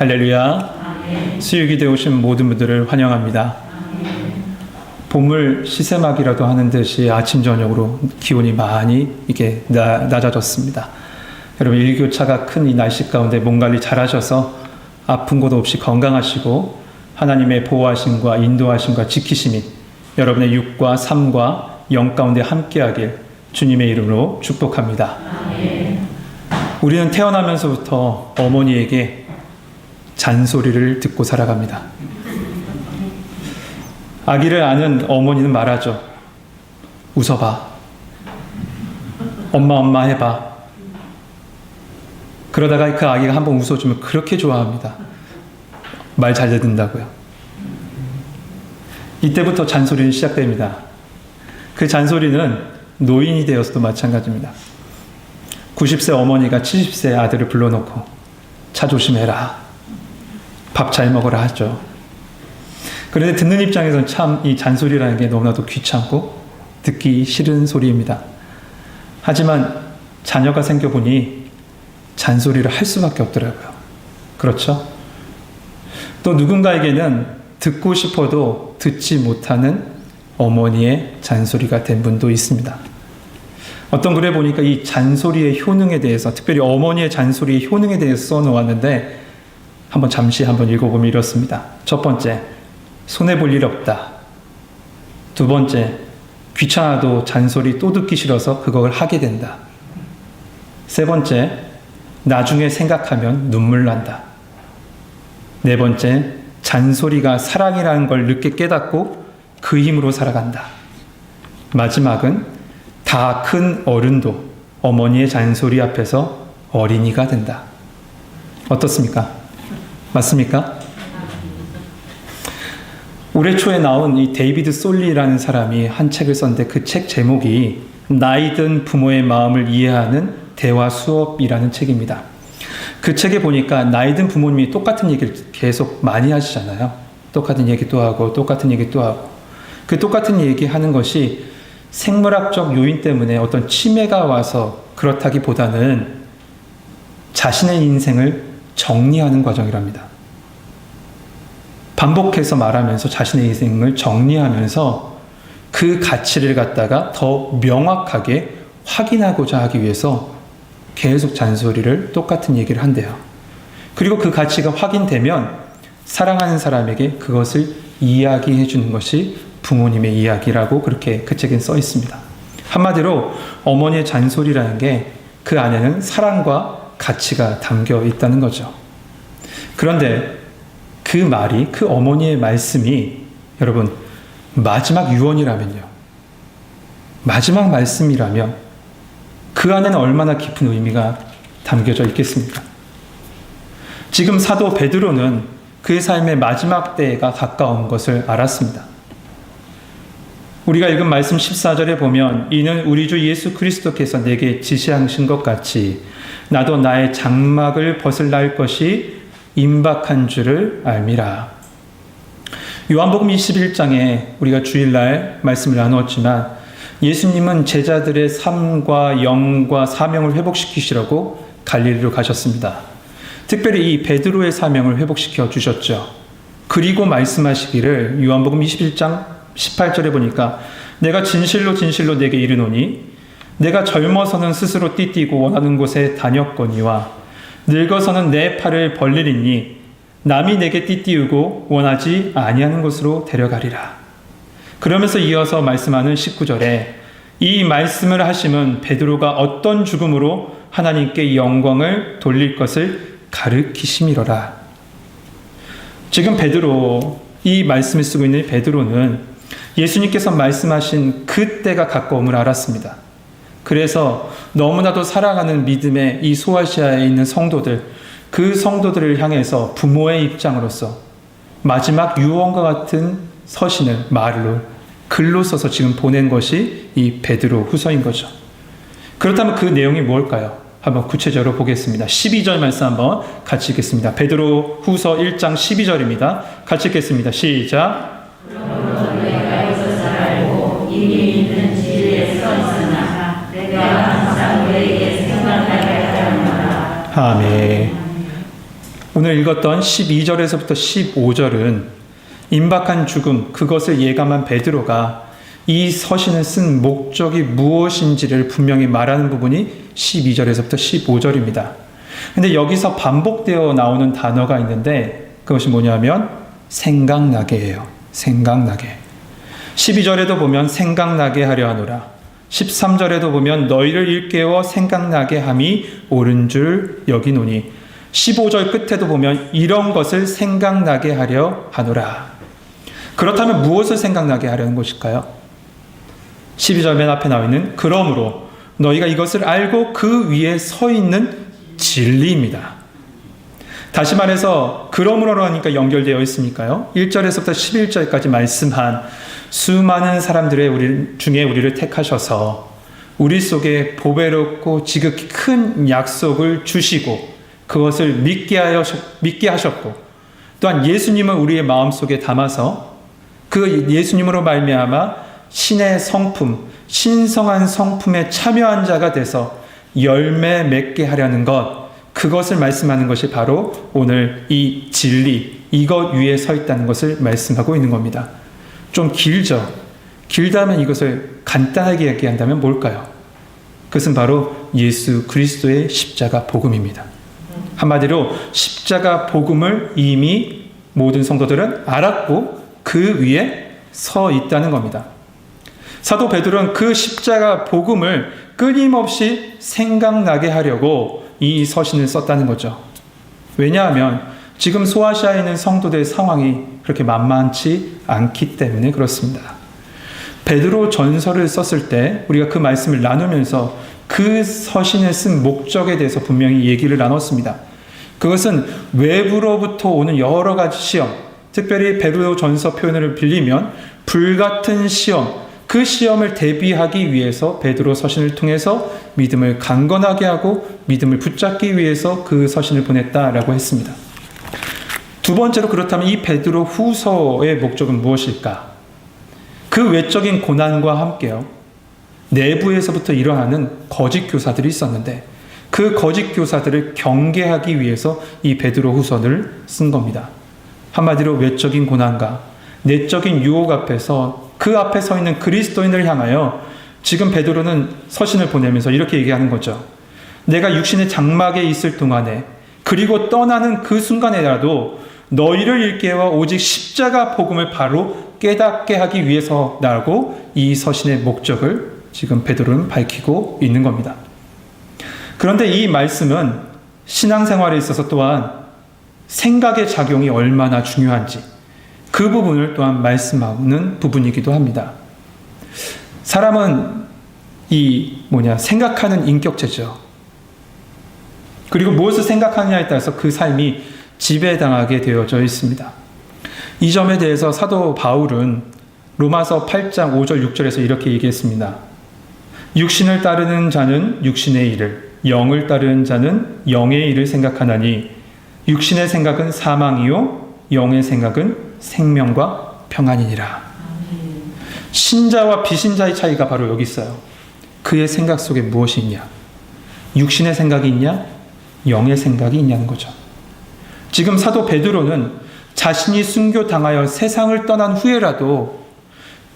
할렐루야. 수육이 되오신 모든 분들을 환영합니다. 봄을 시세막이라도 하는 듯이 아침 저녁으로 기온이 많이 이게 나, 낮아졌습니다. 여러분 일교차가 큰 이 날씨 가운데 몸 관리 잘하셔서 아픈 곳 없이 건강하시고 하나님의 보호하심과 인도하심과 지키심이 여러분의 육과 삶과 영 가운데 함께하길 주님의 이름으로 축복합니다. 우리는 태어나면서부터 어머니에게 잔소리를 듣고 살아갑니다. 아기를 아는 어머니는 말하죠. 웃어봐. 엄마, 엄마 해봐. 그러다가 그 아기가 한번 웃어주면 그렇게 좋아합니다. 말 잘 듣는다고요. 이때부터 잔소리는 시작됩니다. 그 잔소리는 노인이 되어서도 마찬가지입니다. 90세 어머니가 70세 아들을 불러놓고 차 조심해라. 밥 잘 먹으라 하죠. 그런데 듣는 입장에서는 참 이 잔소리라는 게 너무나도 귀찮고 듣기 싫은 소리입니다. 하지만 자녀가 생겨보니 잔소리를 할 수밖에 없더라고요. 그렇죠? 또 누군가에게는 듣고 싶어도 듣지 못하는 어머니의 잔소리가 된 분도 있습니다. 어떤 글에 보니까 이 잔소리의 효능에 대해서, 특별히 어머니의 잔소리의 효능에 대해서 써놓았는데, 한번 잠시 한번 읽어보면 이렇습니다. 첫 번째, 손해볼 일 없다. 두 번째, 귀찮아도 잔소리 또 듣기 싫어서 그걸 하게 된다. 세 번째, 나중에 생각하면 눈물 난다. 네 번째, 잔소리가 사랑이라는 걸 늦게 깨닫고 그 힘으로 살아간다. 마지막은 다 큰 어른도 어머니의 잔소리 앞에서 어린이가 된다. 어떻습니까? 맞습니까? 올해 초에 나온 이 데이비드 솔리라는 사람이 한 책을 썼는데 그 책 제목이 나이 든 부모의 마음을 이해하는 대화 수업이라는 책입니다. 그 책에 보니까 나이 든 부모님이 똑같은 얘기를 계속 많이 하시잖아요. 똑같은 얘기 또 하고 똑같은 얘기 또 하고 그 똑같은 얘기 하는 것이 생물학적 요인 때문에 어떤 치매가 와서 그렇다기보다는 자신의 인생을 정리하는 과정이랍니다. 반복해서 말하면서 자신의 인생을 정리하면서 그 가치를 갖다가 더 명확하게 확인하고자 하기 위해서 계속 잔소리를 똑같은 얘기를 한대요. 그리고 그 가치가 확인되면 사랑하는 사람에게 그것을 이야기해 주는 것이 부모님의 이야기라고 그렇게 그 책엔 써 있습니다. 한마디로 어머니의 잔소리라는 게 그 안에는 사랑과 가치가 담겨 있다는 거죠. 그런데 그 말이, 그 어머니의 말씀이 여러분, 마지막 유언이라면요. 마지막 말씀이라면 그 안에는 얼마나 깊은 의미가 담겨져 있겠습니까? 지금 사도 베드로는 그의 삶의 마지막 때가 가까운 것을 알았습니다. 우리가 읽은 말씀 14절에 보면 이는 우리 주 예수 그리스도께서 내게 지시하신 것 같이 나도 나의 장막을 벗을 날 것이 임박한 줄을 알미라. 요한복음 21장에 우리가 주일날 말씀을 나누었지만 예수님은 제자들의 삶과 영과 사명을 회복시키시려고 갈릴리로 가셨습니다. 특별히 이 베드로의 사명을 회복시켜 주셨죠. 그리고 말씀하시기를 요한복음 21장 18절에 보니까 내가 진실로 진실로 내게 이르노니 내가 젊어서는 스스로 띠띠고 원하는 곳에 다녔거니와 늙어서는 내 팔을 벌리리니 남이 내게 띠띠우고 원하지 아니하는 곳으로 데려가리라. 그러면서 이어서 말씀하는 19절에 이 말씀을 하심은 베드로가 어떤 죽음으로 하나님께 영광을 돌릴 것을 가르키심이로라. 지금 베드로 이 말씀을 쓰고 있는 베드로는 예수님께서 말씀하신 그때가 가까움을 알았습니다. 그래서 너무나도 사랑하는 믿음의 이 소아시아에 있는 성도들, 그 성도들을 향해서 부모의 입장으로서 마지막 유언과 같은 서신을 말로 글로 써서 지금 보낸 것이 이 베드로 후서인 거죠. 그렇다면 그 내용이 뭘까요? 한번 구체적으로 보겠습니다. 12절 말씀 한번 같이 읽겠습니다. 베드로 후서 1장 12절입니다. 같이 읽겠습니다. 시작. 아멘. 오늘 읽었던 12절에서부터 15절은 임박한 죽음, 그것을 예감한 베드로가 이 서신을 쓴 목적이 무엇인지를 분명히 말하는 부분이 12절에서부터 15절입니다. 근데 여기서 반복되어 나오는 단어가 있는데 그것이 뭐냐면 생각나게예요. 생각나게. 12절에도 보면 생각나게 하려 하노라. 13절에도 보면 너희를 일깨워 생각나게 함이 옳은 줄 여기노니 15절 끝에도 보면 이런 것을 생각나게 하려 하노라. 그렇다면 무엇을 생각나게 하려는 것일까요? 12절 맨 앞에 나와 있는 그러므로 너희가 이것을 알고 그 위에 서 있는 진리입니다. 다시 말해서 그러므로 하니까 연결되어 있으니까요. 1절에서부터 11절까지 말씀한 수많은 사람들의 우리 중에 우리를 택하셔서 우리 속에 보배롭고 지극히 큰 약속을 주시고 그것을 믿게 하여 믿게 하셨고 또한 예수님을 우리의 마음 속에 담아서 그 예수님으로 말미암아 신의 성품, 신성한 성품에 참여한 자가 돼서 열매 맺게 하려는 것, 그것을 말씀하는 것이 바로 오늘 이 진리, 이것 위에 서 있다는 것을 말씀하고 있는 겁니다. 좀 길죠? 길다면 이것을 간단하게 얘기한다면 뭘까요? 그것은 바로 예수 그리스도의 십자가 복음입니다. 한마디로 십자가 복음을 이미 모든 성도들은 알았고 그 위에 서 있다는 겁니다. 사도 베드로는 그 십자가 복음을 끊임없이 생각나게 하려고 이 서신을 썼다는 거죠. 왜냐하면 지금 소아시아에 있는 성도들의 상황이 그렇게 만만치 않기 때문에 그렇습니다. 베드로 전서를 썼을 때 우리가 그 말씀을 나누면서 그 서신을 쓴 목적에 대해서 분명히 얘기를 나눴습니다. 그것은 외부로부터 오는 여러 가지 시험, 특별히 베드로 전서 표현을 빌리면 불같은 시험, 그 시험을 대비하기 위해서 베드로 서신을 통해서 믿음을 강건하게 하고 믿음을 붙잡기 위해서 그 서신을 보냈다라고 했습니다. 두 번째로 그렇다면 이 베드로 후서의 목적은 무엇일까? 그 외적인 고난과 함께요. 내부에서부터 일어나는 거짓 교사들이 있었는데 그 거짓 교사들을 경계하기 위해서 이 베드로 후서를 쓴 겁니다. 한마디로 외적인 고난과 내적인 유혹 앞에서 그 앞에 서 있는 그리스도인을 향하여 지금 베드로는 서신을 보내면서 이렇게 얘기하는 거죠. 내가 육신의 장막에 있을 동안에 그리고 떠나는 그 순간에라도 너희를 일깨워 오직 십자가 복음을 바로 깨닫게 하기 위해서라고 이 서신의 목적을 지금 베드로는 밝히고 있는 겁니다. 그런데 이 말씀은 신앙생활에 있어서 또한 생각의 작용이 얼마나 중요한지 그 부분을 또한 말씀하는 부분이기도 합니다. 사람은 이 뭐냐 생각하는 인격체죠. 그리고 무엇을 생각하느냐에 따라서 그 삶이 지배당하게 되어져 있습니다. 이 점에 대해서 사도 바울은 로마서 8장 5절 6절에서 이렇게 얘기했습니다. 육신을 따르는 자는 육신의 일을, 영을 따르는 자는 영의 일을 생각하나니 육신의 생각은 사망이요 영의 생각은 생명과 평안이니라. 신자와 비신자의 차이가 바로 여기 있어요. 그의 생각 속에 무엇이 있냐? 육신의 생각이 있냐? 영의 생각이 있냐는 거죠. 지금 사도 베드로는 자신이 순교당하여 세상을 떠난 후에라도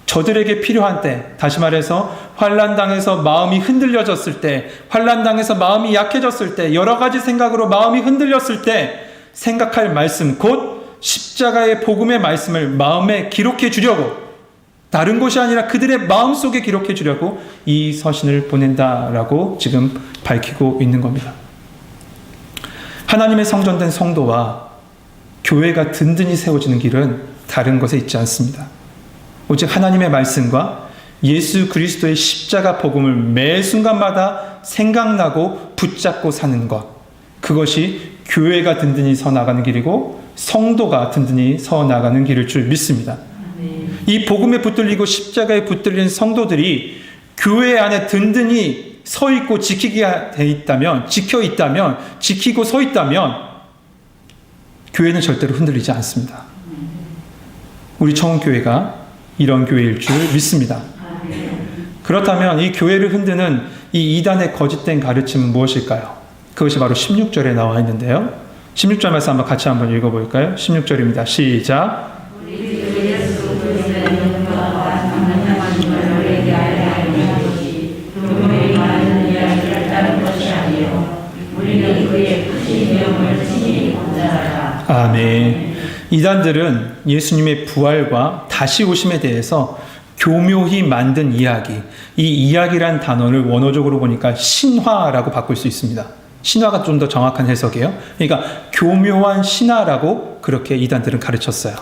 저들에게 필요한 때, 다시 말해서 환란 당해서 마음이 흔들려졌을 때, 환란 당해서 마음이 약해졌을 때, 여러 가지 생각으로 마음이 흔들렸을 때 생각할 말씀 곧 십자가의 복음의 말씀을 마음에 기록해 주려고 다른 곳이 아니라 그들의 마음 속에 기록해 주려고 이 서신을 보낸다라고 지금 밝히고 있는 겁니다. 하나님의 성전된 성도와 교회가 든든히 세워지는 길은 다른 것에 있지 않습니다. 오직 하나님의 말씀과 예수 그리스도의 십자가 복음을 매 순간마다 생각나고 붙잡고 사는 것. 그것이 교회가 든든히 서 나가는 길이고 성도가 든든히 서 나가는 길일 줄 믿습니다. 이 복음에 붙들리고 십자가에 붙들린 성도들이 교회 안에 든든히 서 있고 지키게 돼 있다면, 지켜 있다면, 지키고 서 있다면, 교회는 절대로 흔들리지 않습니다. 우리 청교회가 이런 교회일 줄 믿습니다. 그렇다면 이 교회를 흔드는 이 이단의 거짓된 가르침은 무엇일까요? 그것이 바로 16절에 나와 있는데요. 16절 말씀 한번 같이 한번 읽어볼까요? 16절입니다. 시작. 아멘. 이단들은 예수님의 부활과 다시 오심에 대해서 교묘히 만든 이야기, 이 이야기란 단어를 원어적으로 보니까 신화라고 바꿀 수 있습니다. 신화가 좀 더 정확한 해석이에요. 그러니까 교묘한 신화라고 그렇게 이단들은 가르쳤어요.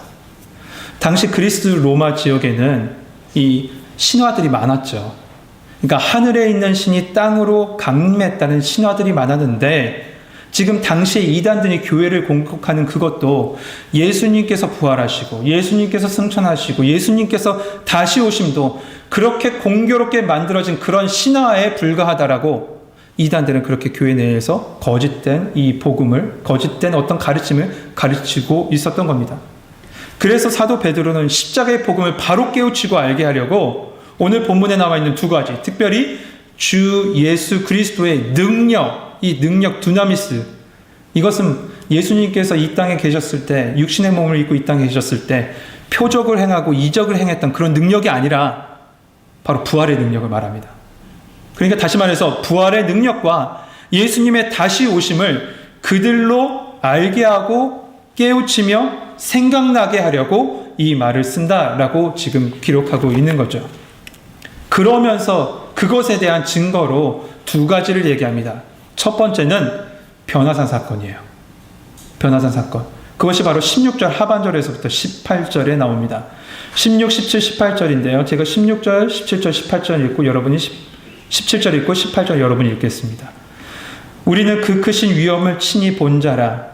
당시 그리스 로마 지역에는 이 신화들이 많았죠. 그러니까 하늘에 있는 신이 땅으로 강림했다는 신화들이 많았는데 지금 당시에 이단들이 교회를 공격하는 그것도 예수님께서 부활하시고 예수님께서 승천하시고 예수님께서 다시 오심도 그렇게 공교롭게 만들어진 그런 신화에 불과하다라고 이단들은 그렇게 교회 내에서 거짓된 이 복음을 거짓된 어떤 가르침을 가르치고 있었던 겁니다. 그래서 사도 베드로는 십자가의 복음을 바로 깨우치고 알게 하려고 오늘 본문에 나와 있는 두 가지, 특별히 주 예수 그리스도의 능력, 이 능력 두나미스, 이것은 예수님께서 이 땅에 계셨을 때, 육신의 몸을 입고 이 땅에 계셨을 때, 표적을 행하고 이적을 행했던 그런 능력이 아니라 바로 부활의 능력을 말합니다. 그러니까 다시 말해서 부활의 능력과 예수님의 다시 오심을 그들로 알게 하고 깨우치며 생각나게 하려고 이 말을 쓴다라고 지금 기록하고 있는 거죠. 그러면서 그것에 대한 증거로 두 가지를 얘기합니다. 첫 번째는 변화산 사건이에요. 변화산 사건. 그것이 바로 16절 하반절에서부터 18절에 나옵니다. 16, 17, 18절인데요. 제가 16절, 17절, 18절 읽고 여러분이 17절 읽고 18절 여러분이 읽겠습니다. 우리는 그 크신 위엄을 친히 본 자라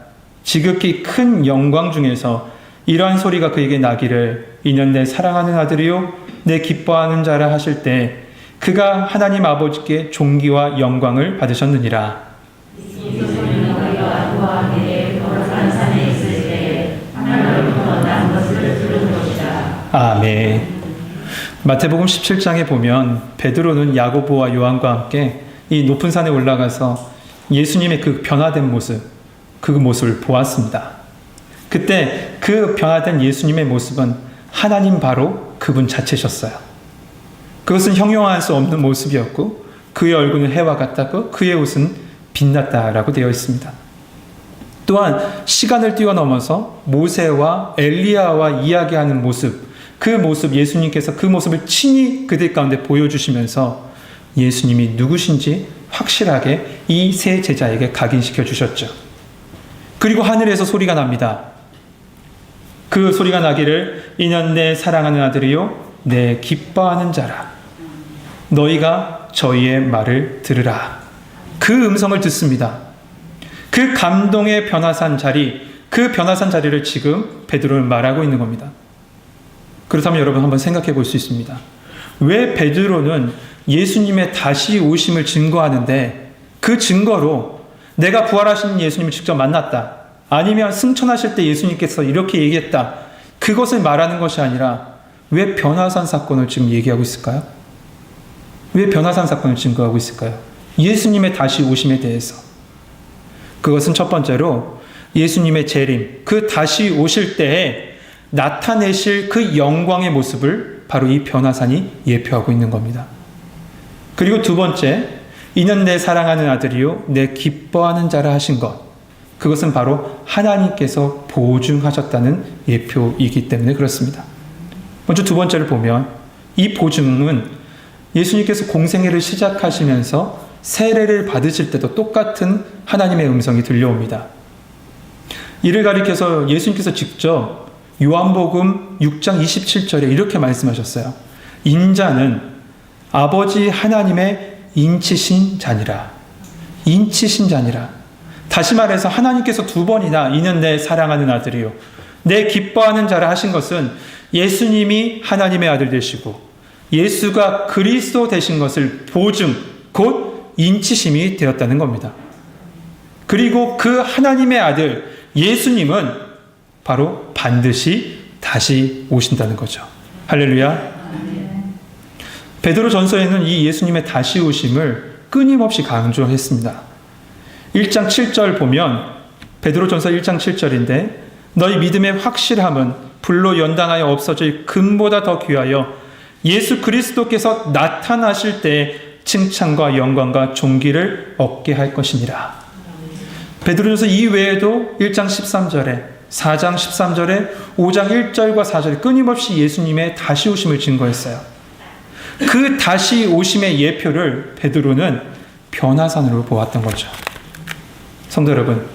지극히 큰 영광 중에서 이러한 소리가 그에게 나기를 이는 내 사랑하는 아들이요 내 기뻐하는 자라 하실 때 그가 하나님 아버지께 존귀와 영광을 받으셨느니라. 아멘. 마태복음 17장에 보면 베드로는 야고보와 요한과 함께 이 높은 산에 올라가서 예수님의 그 변화된 모습, 그 모습을 보았습니다. 그때 그 변화된 예수님의 모습은 하나님 바로 그분 자체셨어요. 그것은 형용할 수 없는 모습이었고 그의 얼굴은 해와 같다고 그의 옷은 빛났다라고 되어 있습니다. 또한 시간을 뛰어넘어서 모세와 엘리야와 이야기하는 모습, 그 모습 예수님께서 그 모습을 친히 그들 가운데 보여주시면서 예수님이 누구신지 확실하게 이 세 제자에게 각인시켜 주셨죠. 그리고 하늘에서 소리가 납니다. 그 소리가 나기를 이는 내 사랑하는 아들이요 내 기뻐하는 자라 너희가 저희의 말을 들으라 그 음성을 듣습니다. 그 감동의 변화산 자리 그 변화산 자리를 지금 베드로는 말하고 있는 겁니다. 그렇다면 여러분 한번 생각해 볼 수 있습니다. 왜 베드로는 예수님의 다시 오심을 증거하는데 그 증거로 내가 부활하신 예수님을 직접 만났다. 아니면 승천하실 때 예수님께서 이렇게 얘기했다. 그것을 말하는 것이 아니라 왜 변화산 사건을 지금 얘기하고 있을까요? 왜 변화산 사건을 증거하고 있을까요? 예수님의 다시 오심에 대해서. 그것은 첫 번째로 예수님의 재림, 그 다시 오실 때에 나타내실 그 영광의 모습을 바로 이 변화산이 예표하고 있는 겁니다. 그리고 두 번째, 이는 내 사랑하는 아들이요, 내 기뻐하는 자라 하신 것. 그것은 바로 하나님께서 보증하셨다는 예표이기 때문에 그렇습니다. 먼저 두 번째를 보면 이 보증은 예수님께서 공생애를 시작하시면서 세례를 받으실 때도 똑같은 하나님의 음성이 들려옵니다. 이를 가리켜서 예수님께서 직접 요한복음 6장 27절에 이렇게 말씀하셨어요. 인자는 아버지 하나님의 인치신 자니라. 인치신 자니라. 다시 말해서 하나님께서 두 번이나 이는 내 사랑하는 아들이요. 내 기뻐하는 자라 하신 것은 예수님이 하나님의 아들 되시고 예수가 그리스도 되신 것을 보증, 곧 인치심이 되었다는 겁니다. 그리고 그 하나님의 아들 예수님은 바로 반드시 다시 오신다는 거죠. 할렐루야. 베드로 전서에는 이 예수님의 다시 오심을 끊임없이 강조했습니다. 1장 7절 보면 베드로 전서 1장 7절인데 너희 믿음의 확실함은 불로 연단하여 없어질 금보다 더 귀하여 예수 그리스도께서 나타나실 때 칭찬과 영광과 존귀를 얻게 할 것이니라. 베드로전서 이외에도 1장 13절에 4장 13절에 5장 1절과 4절에 끊임없이 예수님의 다시 오심을 증거했어요. 그 다시 오심의 예표를 베드로는 변화산으로 보았던 거죠. 성도 여러분,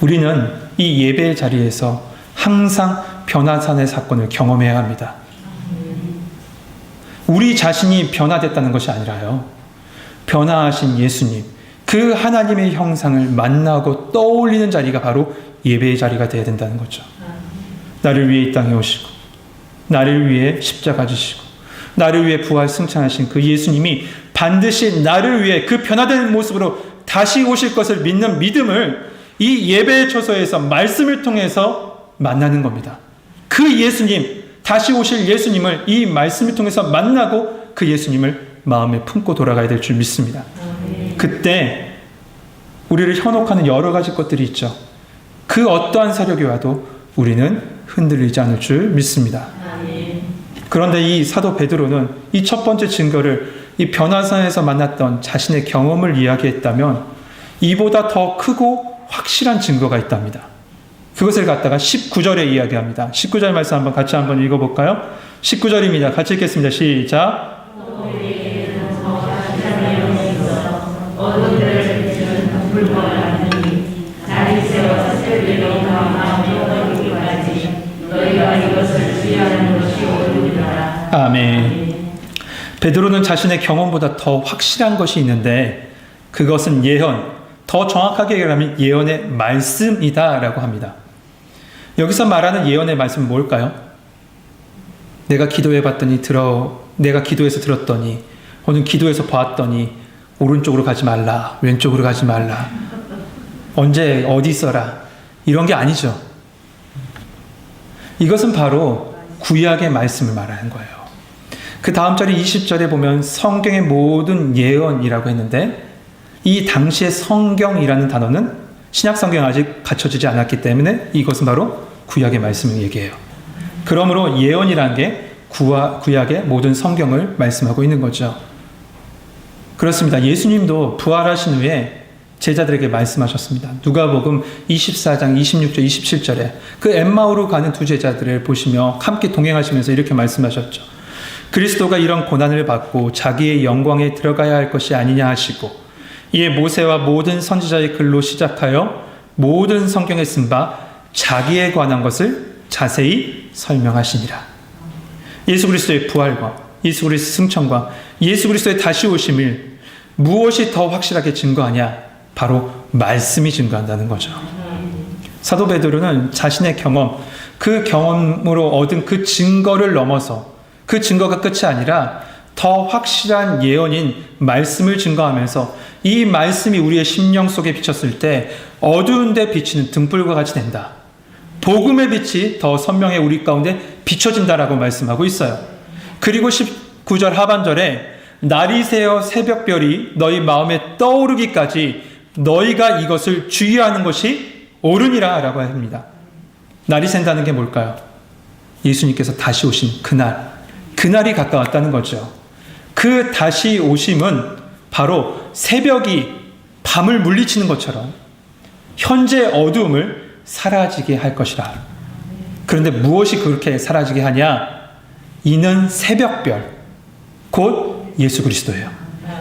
우리는 이 예배의 자리에서 항상 변화산의 사건을 경험해야 합니다. 우리 자신이 변화됐다는 것이 아니라요. 변화하신 예수님, 그 하나님의 형상을 만나고 떠올리는 자리가 바로 예배의 자리가 되어야 된다는 거죠. 나를 위해 이 땅에 오시고, 나를 위해 십자가 지시고, 나를 위해 부활 승천하신 그 예수님이 반드시 나를 위해 그 변화된 모습으로 다시 오실 것을 믿는 믿음을 이 예배의 초소에서 말씀을 통해서 만나는 겁니다. 그 예수님, 다시 오실 예수님을 이 말씀을 통해서 만나고 그 예수님을 마음에 품고 돌아가야 될 줄 믿습니다. 그때 우리를 현혹하는 여러 가지 것들이 있죠. 그 어떠한 세력이 와도 우리는 흔들리지 않을 줄 믿습니다. 그런데 이 사도 베드로는 이 첫 번째 증거를 이 변화산에서 만났던 자신의 경험을 이야기했다면 이보다 더 크고 확실한 증거가 있답니다. 그것을 갖다가 19절에 이야기합니다. 19절 말씀 한번 같이 한번 읽어볼까요? 19절입니다. 같이 읽겠습니다. 시작. 아멘. 베드로는 자신의 경험보다 더 확실한 것이 있는데 그것은 예언, 더 정확하게 얘기하면 예언의 말씀이다라고 합니다. 여기서 말하는 예언의 말씀은 뭘까요? 내가 기도해 봤더니 들어 내가 기도해서 들었더니 오늘 기도해서 봤더니 오른쪽으로 가지 말라 왼쪽으로 가지 말라 언제 어디 있어라 이런 게 아니죠. 이것은 바로 구약의 말씀을 말하는 거예요. 그 다음 절이 20절에 보면 성경의 모든 예언이라고 했는데 이 당시의 성경이라는 단어는 신약 성경 아직 갖춰지지 않았기 때문에 이것은 바로 구약의 말씀을 얘기해요. 그러므로 예언이란 게 구와, 구약의 모든 성경을 말씀하고 있는 거죠. 그렇습니다. 예수님도 부활하신 후에 제자들에게 말씀하셨습니다. 누가복음 24장 26절 27절에 그 엠마오로 가는 두 제자들을 보시며 함께 동행하시면서 이렇게 말씀하셨죠. 그리스도가 이런 고난을 받고 자기의 영광에 들어가야 할 것이 아니냐 하시고 이에 모세와 모든 선지자의 글로 시작하여 모든 성경에 쓴 바 자기에 관한 것을 자세히 설명하시니라. 예수 그리스도의 부활과 예수 그리스도의 승천과 예수 그리스도의 다시 오심을 무엇이 더 확실하게 증거하냐? 바로 말씀이 증거한다는 거죠. 사도 베드로는 자신의 경험, 그 경험으로 얻은 그 증거를 넘어서 그 증거가 끝이 아니라 더 확실한 예언인 말씀을 증거하면서 이 말씀이 우리의 심령 속에 비쳤을 때 어두운 데 비치는 등불과 같이 된다. 복음의 빛이 더 선명해 우리 가운데 비춰진다라고 말씀하고 있어요. 그리고 19절 하반절에 날이 새어 새벽별이 너희 마음에 떠오르기까지 너희가 이것을 주의하는 것이 옳으니라 라고 합니다. 날이 샌다는 게 뭘까요? 예수님께서 다시 오신 그날, 그날이 가까웠다는 거죠. 그 다시 오심은 바로 새벽이 밤을 물리치는 것처럼 현재 어두움을 사라지게 할 것이라. 그런데 무엇이 그렇게 사라지게 하냐? 이는 새벽별, 곧 예수 그리스도예요.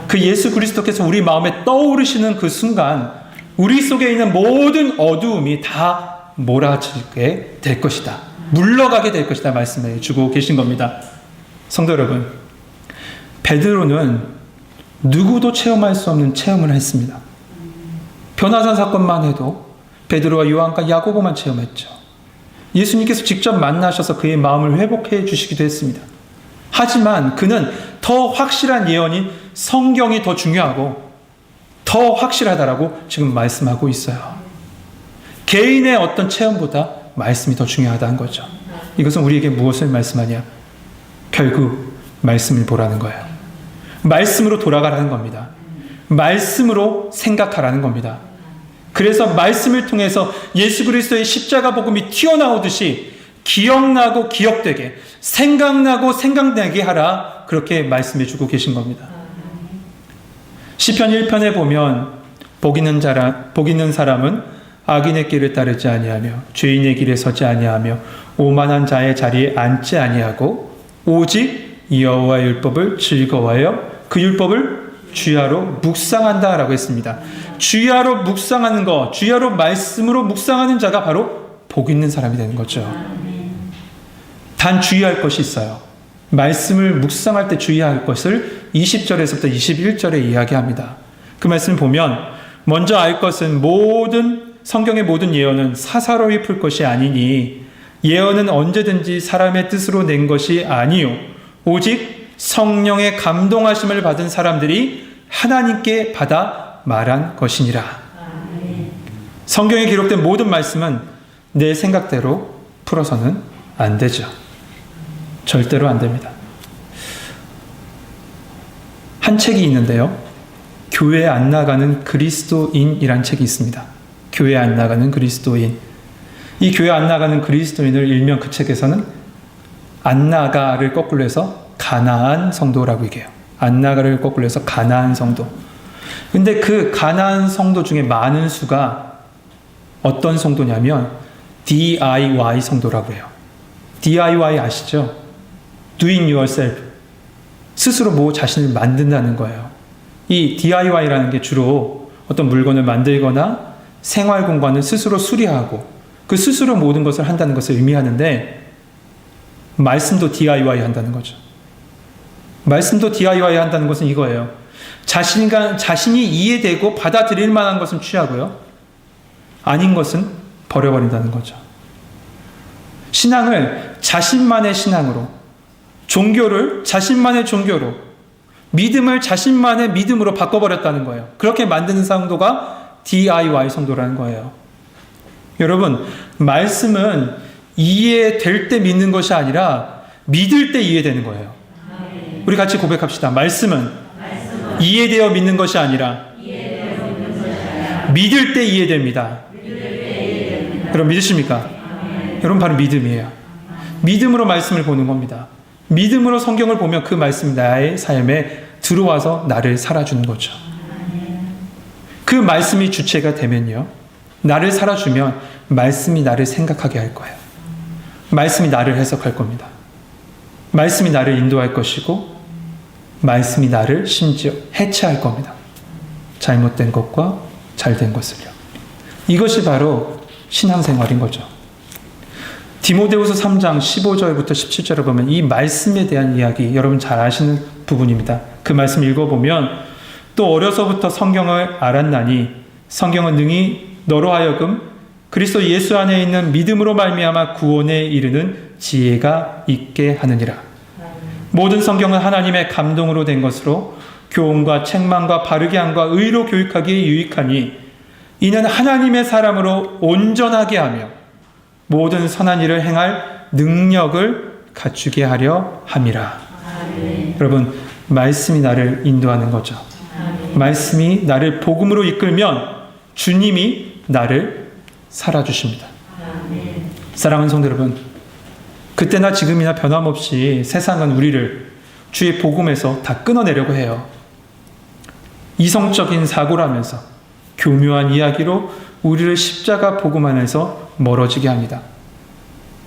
그 예수 그리스도께서 우리 마음에 떠오르시는 그 순간, 우리 속에 있는 모든 어두움이 다 몰아지게 될 것이다. 물러가게 될 것이다. 말씀해 주고 계신 겁니다. 성도 여러분, 베드로는 누구도 체험할 수 없는 체험을 했습니다. 변화산 사건만 해도 베드로와 요한과 야고보만 체험했죠. 예수님께서 직접 만나셔서 그의 마음을 회복해 주시기도 했습니다. 하지만 그는 더 확실한 예언인 성경이 더 중요하고 더 확실하다라고 지금 말씀하고 있어요. 개인의 어떤 체험보다 말씀이 더 중요하다는 거죠. 이것은 우리에게 무엇을 말씀하냐? 결국 말씀을 보라는 거예요. 말씀으로 돌아가라는 겁니다. 말씀으로 생각하라는 겁니다. 그래서 말씀을 통해서 예수 그리스도의 십자가 복음이 튀어나오듯이 기억나고 기억되게 생각나고 생각나게 하라 그렇게 말씀해 주고 계신 겁니다. 시편 1편에 보면 복 있는 자라 복 있는 사람은 악인의 길을 따르지 아니하며 죄인의 길에 서지 아니하며 오만한 자의 자리에 앉지 아니하고 오직 여호와의 율법을 즐거워하여 그 율법을 주야로 묵상한다라고 했습니다. 주야로 묵상하는 것, 주야로 말씀으로 묵상하는 자가 바로 복 있는 사람이 되는 거죠. 단 주의할 것이 있어요. 말씀을 묵상할 때 주의할 것을 20절에서부터 21절에 이야기합니다. 그 말씀 보면 먼저 알 것은 모든 성경의 모든 예언은 사사로이 풀 것이 아니니 예언은 언제든지 사람의 뜻으로 낸 것이 아니요 오직 성령의 감동하심을 받은 사람들이 하나님께 받아 말한 것이니라. 성경에 기록된 모든 말씀은 내 생각대로 풀어서는 안 되죠. 절대로 안 됩니다. 한 책이 있는데요. 교회 안 나가는 그리스도인이란 책이 있습니다. 교회 안 나가는 그리스도인. 이 교회 안 나가는 그리스도인을 일명 그 책에서는 안 나가를 거꾸로 해서 가나안 성도라고 얘기해요. 안 나가를 거꾸로 해서 가나안 성도. 근데 그 가나안 성도 중에 많은 수가 어떤 성도냐면 DIY 성도라고 해요. DIY 아시죠? Doing yourself. 스스로 뭐 자신을 만든다는 거예요. 이 DIY라는 게 주로 어떤 물건을 만들거나 생활 공간을 스스로 수리하고 그 스스로 모든 것을 한다는 것을 의미하는데 말씀도 DIY 한다는 거죠. 말씀도 DIY 한다는 것은 이거예요. 자신과 자신이 이해되고 받아들일 만한 것은 취하고요. 아닌 것은 버려버린다는 거죠. 신앙을 자신만의 신앙으로, 종교를 자신만의 종교로, 믿음을 자신만의 믿음으로 바꿔버렸다는 거예요. 그렇게 만드는 성도가 DIY 성도라는 거예요. 여러분, 말씀은 이해될 때 믿는 것이 아니라 믿을 때 이해되는 거예요. 우리 같이 고백합시다. 말씀은, 이해되어 믿는 것이 아니라 믿을 때 이해됩니다. 여러분 믿으십니까? 여러분 바로 믿음이에요. 믿음으로 말씀을 보는 겁니다. 믿음으로 성경을 보면 그 말씀이 나의 삶에 들어와서 나를 살아주는 거죠. 그 말씀이 주체가 되면요. 나를 살아주면 말씀이 나를 생각하게 할 거예요. 말씀이 나를 해석할 겁니다. 말씀이 나를 인도할 것이고, 말씀이 나를 심지어 해체할 겁니다. 잘못된 것과 잘된 것을요. 이것이 바로 신앙생활인 거죠. 디모데후서 3장 15절부터 17절을 보면 이 말씀에 대한 이야기 여러분 잘 아시는 부분입니다. 그 말씀 읽어보면 또 어려서부터 성경을 알았나니 성경은 능히 너로 하여금 그리스도 예수 안에 있는 믿음으로 말미암아 구원에 이르는 지혜가 있게 하느니라. 모든 성경은 하나님의 감동으로 된 것으로 교훈과 책망과 바르게 함과 의로 교육하기에 유익하니 이는 하나님의 사람으로 온전하게 하며 모든 선한 일을 행할 능력을 갖추게 하려 함이라. 여러분, 말씀이 나를 인도하는 거죠. 말씀이 나를 복음으로 이끌면 주님이 나를 살아주십니다. 사랑하는 성도 여러분, 그때나 지금이나 변함없이 세상은 우리를 주의 복음에서 다 끊어내려고 해요. 이성적인 사고라면서 교묘한 이야기로 우리를 십자가 복음 안에서 멀어지게 합니다.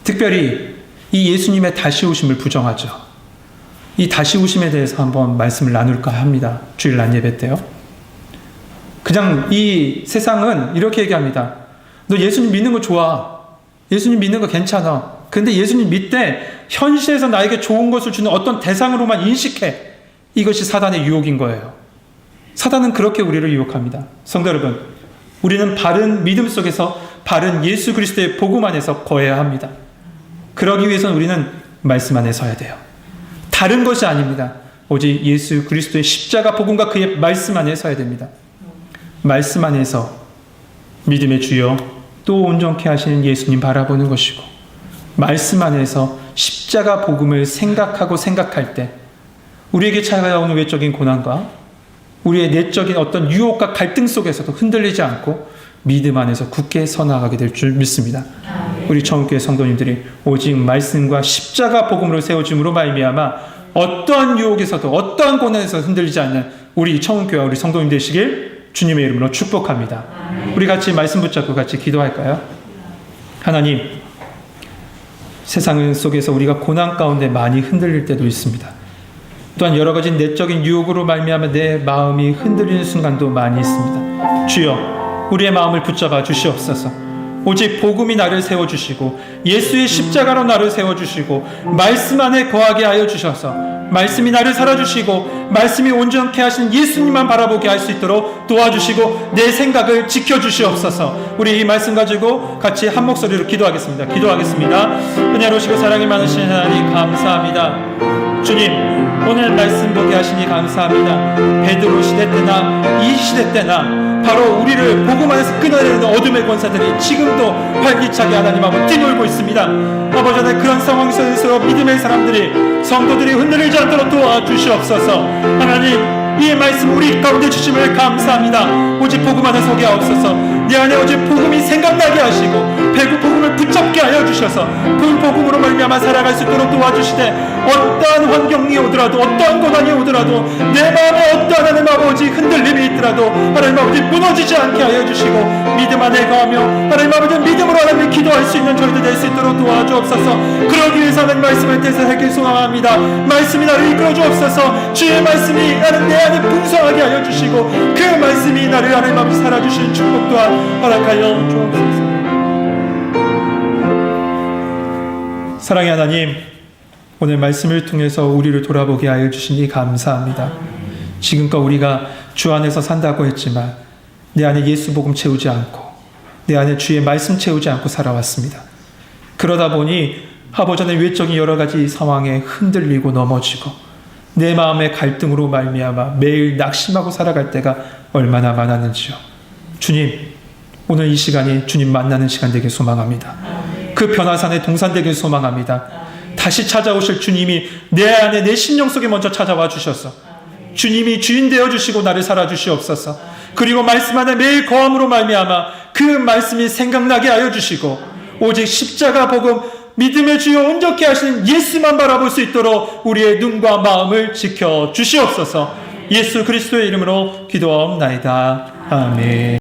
특별히 이 예수님의 다시 오심을 부정하죠. 이 다시 오심에 대해서 한번 말씀을 나눌까 합니다. 주일 난 예배 때요. 그냥 이 세상은 이렇게 얘기합니다. 너 예수님 믿는 거 좋아. 예수님 믿는 거 괜찮아. 근데 예수님 믿되 현실에서 나에게 좋은 것을 주는 어떤 대상으로만 인식해. 이것이 사단의 유혹인 거예요. 사단은 그렇게 우리를 유혹합니다. 성도 여러분, 우리는 바른 믿음 속에서 바른 예수 그리스도의 복음 안에서 거해야 합니다. 그러기 위해서는 우리는 말씀 안에 서야 돼요. 다른 것이 아닙니다. 오직 예수 그리스도의 십자가 복음과 그의 말씀 안에 서야 됩니다. 말씀 안에서 믿음의 주여 또 온전케 하시는 예수님 바라보는 것이고 말씀 안에서 십자가 복음을 생각하고 생각할 때 우리에게 찾아오는 외적인 고난과 우리의 내적인 어떤 유혹과 갈등 속에서도 흔들리지 않고 믿음 안에서 굳게 서나가게 될 줄 믿습니다. 우리 청교회 성도님들이 오직 말씀과 십자가 복음으로 세워짐으로 말미암아 어떠한 유혹에서도 어떠한 고난에서 흔들리지 않는 우리 청교회 우리 성도님 되시길 주님의 이름으로 축복합니다. 우리 같이 말씀 붙잡고 같이 기도할까요? 하나님 세상 속에서 우리가 고난 가운데 많이 흔들릴 때도 있습니다. 또한 여러 가지 내적인 유혹으로 말미암아 내 마음이 흔들리는 순간도 많이 있습니다. 주여, 우리의 마음을 붙잡아 주시옵소서. 오직 복음이 나를 세워 주시고 예수의 십자가로 나를 세워 주시고 말씀 안에 거하게 하여 주셔서 말씀이 나를 살아 주시고 말씀이 온전케 하신 예수님만 바라보게 할 수 있도록 도와주시고 내 생각을 지켜 주시옵소서. 우리 이 말씀 가지고 같이 한 목소리로 기도하겠습니다. 기도하겠습니다. 은혜로우시고 사랑이 많으신 하나님 감사합니다. 주님 오늘 말씀 보게 하시니 감사합니다. 베드로 시대 때나 이 시대 때나 바로 우리를 복음 안에서 끊어내는 어둠의 권사들이 지금도 활기차게 하나님 앞을 뛰놀고 있습니다. 아버지 하나님 그런 상황 속에서 믿음의 사람들이 성도들이 흔들리지 않도록 도와주시옵소서. 하나님 이 말씀 우리 가운데 주심을 감사합니다. 오직 복음 안에 서게 하옵소서. 내 안에 오직 복음이 생각나게 하시고 배구 복음을 붙잡게 하여 주셔서 그 복음으로 말미암아 살아갈 수 있도록 도와주시되 어떠한 환경이 오더라도 어떠한 고난이 오더라도 내 마음에 어떠한 하나님 아버지 흔들림이 있더라도 하나님 아버지 무너지지 않게 하여 주시고 믿음 안에 거하며 하나님 아버지 믿음으로 하나님 기도할 수 있는 저희들 될 수 있도록 도와주옵소서. 그러기 위해서는 말씀을 대설하길 소망합니다. 말씀이 나를 이끌어 주옵소서. 주의 말씀이 나는 내 안에 풍성하게 하여 주시고 그 말씀이 나를 하나님 아버지 살아주시는 축복 또한 허락하여 주옵소서 사랑의 하나님 오늘 말씀을 통해서 우리를 돌아보게 하여 주시니 감사합니다. 지금껏 우리가 주 안에서 산다고 했지만 내 안에 예수 복음 채우지 않고 내 안에 주의 말씀 채우지 않고 살아왔습니다. 그러다 보니 아버지는 외적인 여러 가지 상황에 흔들리고 넘어지고 내 마음의 갈등으로 말미암아 매일 낙심하고 살아갈 때가 얼마나 많았는지요. 주님, 오늘 이 시간이 주님 만나는 시간 되길 소망합니다. 그 변화산에 동산 되길 소망합니다. 다시 찾아오실 주님이 내 안에 내 심령 속에 먼저 찾아와 주셔서 주님이 주인 되어 주시고 나를 살아 주시옵소서. 그리고 말씀 안에 매일 거함으로 말미암아 그 말씀이 생각나게 하여 주시고 오직 십자가 복음 믿음의 주여 온전케 하시는 예수만 바라볼 수 있도록 우리의 눈과 마음을 지켜 주시옵소서. 예수 그리스도의 이름으로 기도하옵나이다. 아멘.